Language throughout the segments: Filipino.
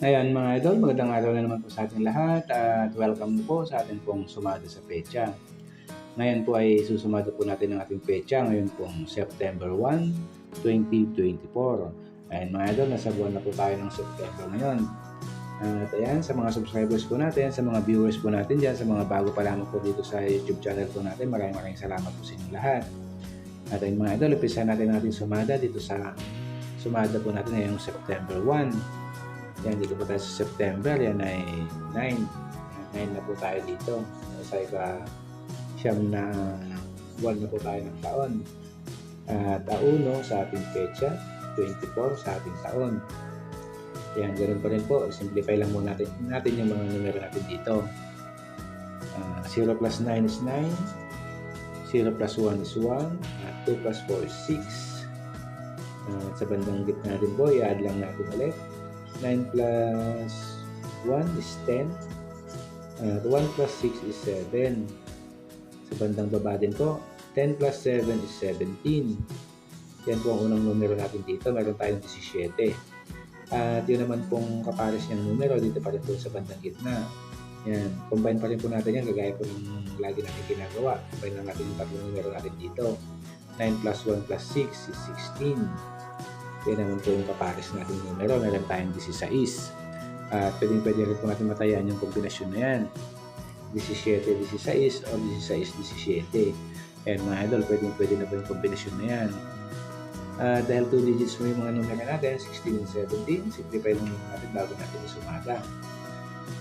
Ayan mga idol, magandang araw na naman po sa ating lahat at welcome po sa ating pong sumada sa pecha. Ngayon po ay susumada po natin ang ating pecha ngayon pong September 1, 2024. Ayan mga idol, nasa buwan na po tayo ng September ngayon. At ayan, sa mga subscribers po natin, sa mga viewers po natin dyan, sa mga bago pa lamang po dito sa YouTube channel po natin, maraming maraming salamat po sa inyong lahat. At ayun mga idol, umpisa natin natin sumada dito sa sumada po natin ngayong September 1. Yan, dito po tayo sa September. Yan ay 9. 9 na po tayo dito. Sa iba, siyam na buwan na po tayo ng taon. At auno sa ating pecha, 24 sa ating taon. Yan, ganoon pa rin po. Simplify lang muna natin, natin yung mga numero natin dito. Ah, 0 plus 9 is 9. 0 plus 1 is 1. At 2 plus 4 is 6. At sa bandang gitna din po, i-add lang natin ulit. 9 plus 1 is 10. At 1 plus 6 is 7. Sa bandang baba din po, 10 plus 7 is 17. Yan po ang unang numero natin dito. Meron tayong 17. At yun naman pong kapares niyang numero dito pa rin po sa bandang gitna. Yan. Combine pa rin po natin yan. Gagaya po ng lagi natin ginagawa. Combine lang natin yung tatlong numero natin dito. 9 plus 1 plus 6 is 16. Yan naman po yung kapares natin numero. Meron tayong 16. At pwedeng pwede rin po natin matayan yung kombinasyon na yan. 17, 16 o 16, 17. Ayan mga idol, pwedeng pwede na po yung kombinasyon na yan. Ah, dahil 2 digits mo yung mga numero natin, 16 and 17, simplify lang muna natin bago natin isumada.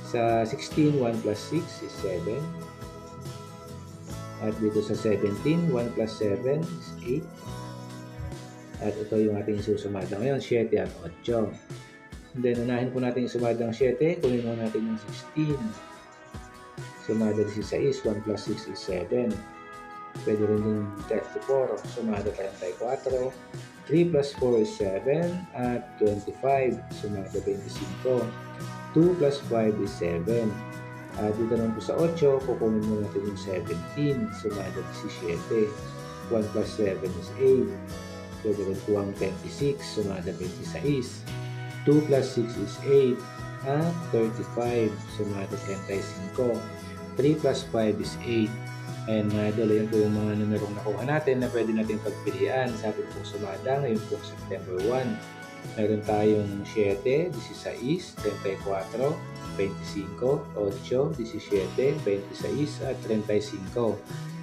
Sa 16, 1 plus 6 is 7. At dito sa 17, 1 plus 7 is 8. At ito yung ating susumada ngayon, 7 at 8. And then, unahin po natin yung sumada ng 7. Kunin mo natin yung 16. Sumada 16, 1 plus 6 is 7. Pwede rin yung 34. Sumada 34. 3 plus 4 is 7. At 25. Sumada 25. 2 plus 5 is 7. At dito naman po sa 8, kukunin mo natin yung 17. Sumada 17. 1 plus 7 is 8. Pwede rin po ang 26, sumada 26. 2 plus 6 is 8. At 35, sumada 35. 3 plus 5 is 8. And mga idol, yun po yung mga numerong nakuha natin na pwede natin pagpilian sa ating pong sumada ngayon po September 1. Meron tayong 7, 16, 34, 25, 8, 17, 26, at 35.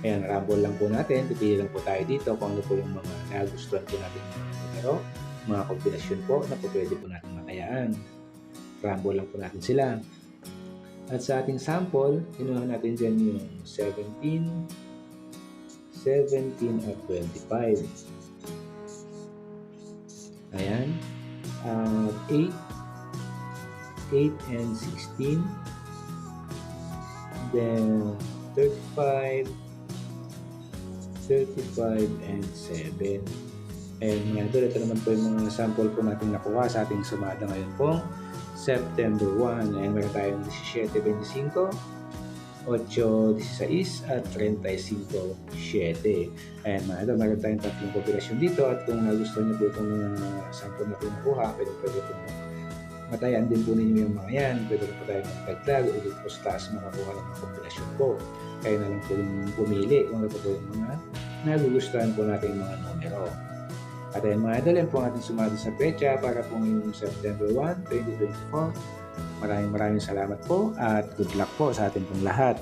Ayan, rumble lang po natin. Pipili lang po tayo dito kung ano po yung mga nagustuhan po natin mga numero, mga kombinasyon po na po pwede po natin matayaan. Rumble lang po natin sila. At sa ating sample, kinuha natin dyan yung 17, 17 at 25. Ayan. At 8, 8 and 16. Then 35, 35 and 7. And mga idol, ito naman po yung mga sample po natin nakuha sa ating sumada ngayon pong September 1. Ayan, meron tayong 17, 25, 8, 16 at 35, 7. Ayan mga idol, meron tayong tatlong kombinasyon dito at kung nagustuhan niyo po itong mga sample natin nakuha, pwede pwede po matayan din po ninyo yung mga yan. Pwede po tayo magdagdag o dito po sa taas makakuha ng mga kombinasyon po. Kayo na lang po yung pumili kung ano po po yung mga nagugustuhan po natin mga numero. At ayun mga idol, yan po ang ating sumado sa pecha para po ngayong September 1, 2024. Maraming maraming salamat po at good luck po sa ating pong lahat.